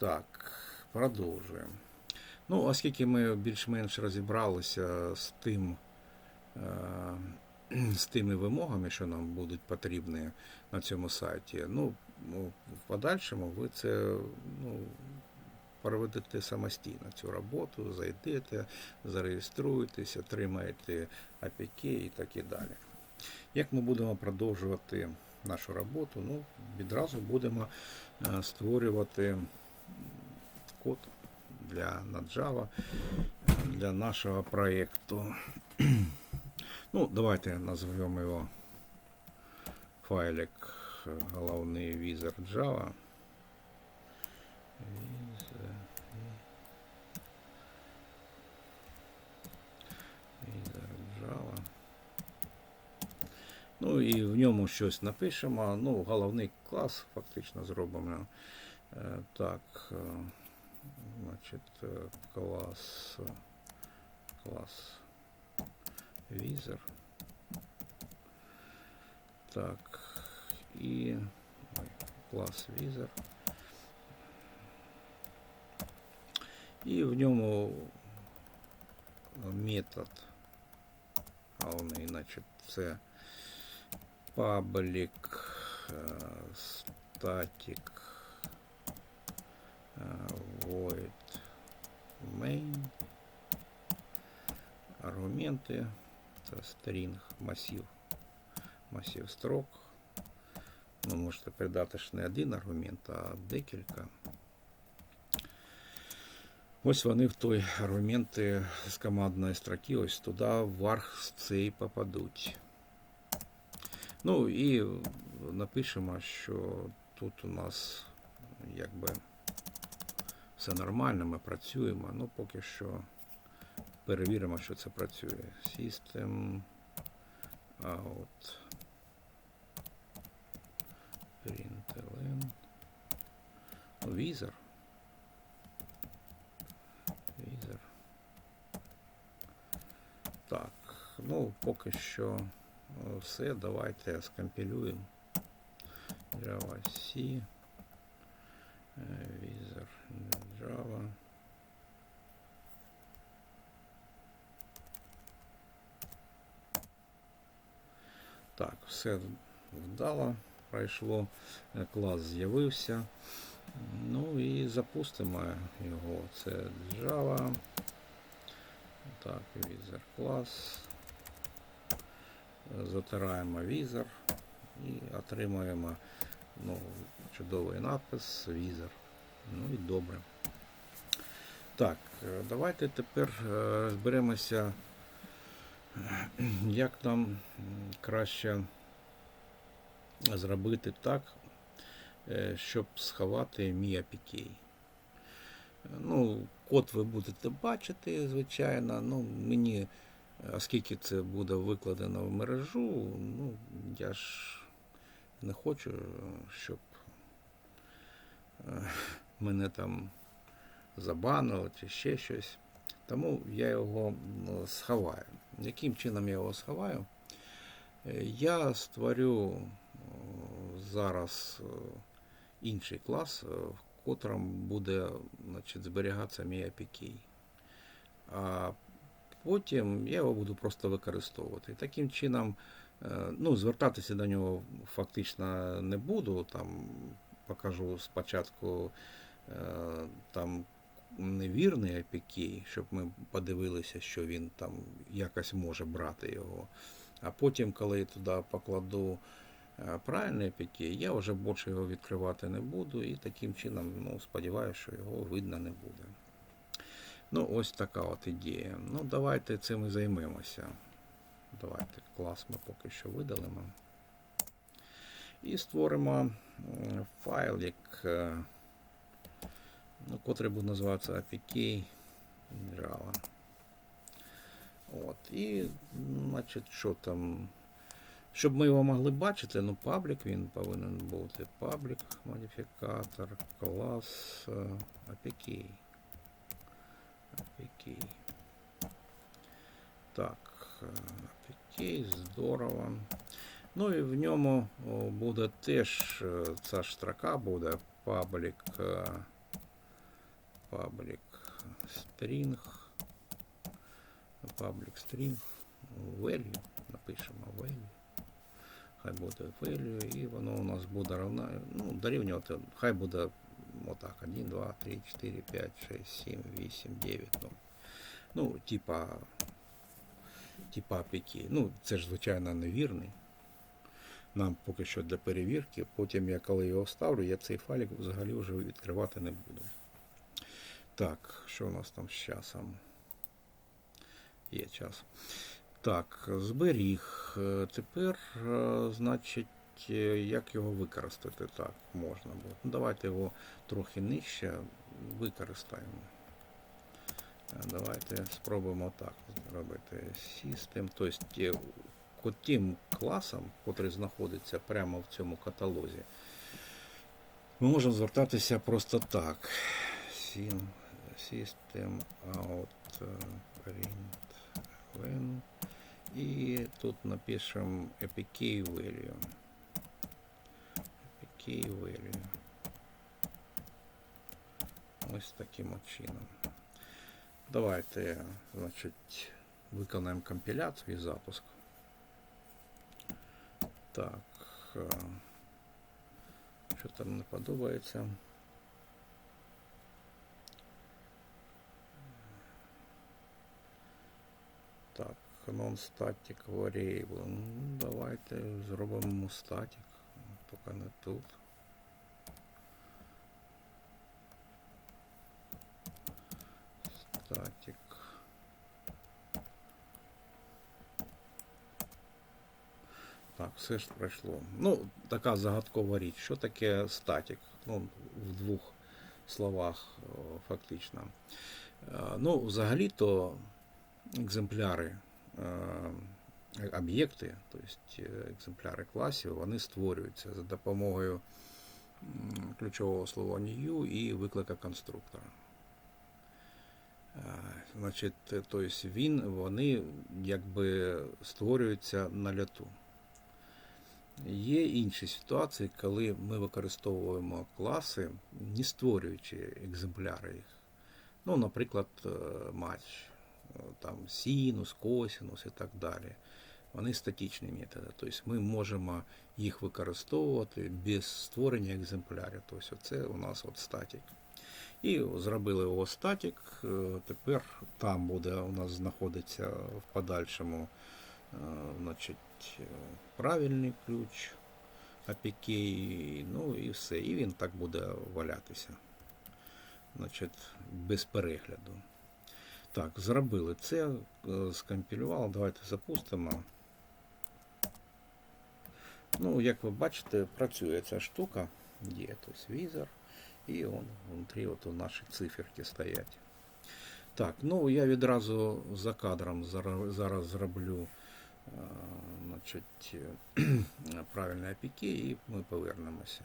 Так, продовжуємо. Ну, оскільки ми більш-менш розібралися з тим, е, з тими вимогами, що нам будуть потрібні на цьому сайті, ну, ну, в подальшому ви це ну, проведете самостійно цю роботу, зайдете, зареєструєтесь, отримаєте APK і так і далі. Як ми будемо продовжувати нашу роботу? Ну, відразу будемо е, створювати код для на Java для нашого проєкту. Ну, давайте назвемо його файлик е, головний. Візер, візер Java. Ну і в ньому щось напишемо. Ну, головний клас фактично зробимо. Е, Так, е, значить, е, клас, е, клас візер. Так, і ой, клас візер. І в ньому метод головний, значить, це public е, static е, void main. Аргументи це string масів масів строк. Ви можете передати ж не один аргумент, а декілька. Ось вони в той аргументи з командної строки, ось туди в арх цей попадуть. Ну і напишемо, що тут у нас якби все нормально, ми працюємо. Ну, поки що перевіримо, що це працює. System out. Println. Візер. Візер. Так, ну поки що е, все. Давайте скомпілюємо. Java C. Візер Java. Так, все вдало пройшло, е, клас з'явився. Ну і запустимо його. Це Java. Так, візер клас. Затираємо візер і отримуємо ну, чудовий надпис візер. Ну і добре. Так, е, давайте тепер е, розберемося, як нам краще зробити так, е, щоб сховати мій APK. Ну, код ви будете бачити, звичайно. Ну, мені, е, оскільки це буде викладено в мережу, ну, я ж не хочу, щоб е, мене там забанили чи ще щось. Тому я його сховаю. Яким чином я його сховаю? Е, Я створю е, зараз інший клас, в котрому буде значить, зберігатися мій APK. А потім я його буду просто використовувати. Таким чином, ну, звертатися до нього фактично не буду. Там покажу спочатку е, там невірний APK, щоб ми подивилися, що він там якось може брати його. А потім, коли я туди покладу е, правильний APK, я вже більше його відкривати не буду, і таким чином, ну, сподіваюся, що його видно не буде. Ну, ось така от ідея. Ну, давайте цим і займемося. Давайте клас ми поки що видалимо. І створимо м, файлик, е, ну, котрий буде називатися APK Java. От. І, значить, що там. Щоб ми його могли бачити, ну паблік він повинен бути. Паблік, модифікатор, клас, е, APK. APK. Так, е, APK, здорово. Ну і в ньому о, буде теж е, ця ж строка буде паблік public string, public string, value, напишемо value. Хай буде value, і воно у нас буде равна, ну, дорівнювати, хай буде отак, 1, 2, 3, 4, 5, 6, 7, 8, 9, ну, ну типа, типа піки. Ну, це ж, звичайно, невірний. Нам поки що для перевірки. Потім я коли його вставлю, я цей файлик взагалі вже відкривати не буду. Так, що у нас там з часом? Є час. Так, зберіг. Е, Тепер, е, значить, е, як його використати? Так, можна було. Ну, давайте його трохи нижче використаємо. Давайте спробуємо так зробити. System, тобто тим класам, котрий знаходиться прямо в цьому каталозі, ми можемо звертатися просто так. System out е, print when. І тут напишемо APK value. APK value. Ось таким чином. Давайте, значить, виконаємо компіляцію і запуск. Так. е, Що там не подобається? Так, non-static variable. Ну, давайте зробимо static, поки не тут. Static. Так, все ж пройшло. Ну, така загадкова річ. Що таке статік? Ну, в двох словах, фактично. Е, Ну, взагалі-то екземпляри, е, об'єкти, тобто екземпляри класів, вони створюються за допомогою ключового слова new і виклика конструктора. Е, Значить, тобто він, вони якби створюються на ляту. Є інші ситуації, коли ми використовуємо класи, не створюючи екземпляри їх. Ну, наприклад, е, матч, е, там синус, косинус і так далі. Вони статичні методи. Тобто ми можемо їх використовувати без створення екземплярів. Тобто це у нас от статік. І зробили його статік. е, Тепер там буде у нас знаходиться в подальшому е, значить, е, правильний ключ APK, ну і все. І він так буде валятися. Значить, без перегляду. Так, зробили це, скомпілювали. Давайте запустимо. Ну, як ви бачите, працює ця штука. Є тобто візор. І он внутрі от наші циферки стоять. Так, ну я відразу за кадром зараз зроблю е, значить, правильне APK і ми повернемося.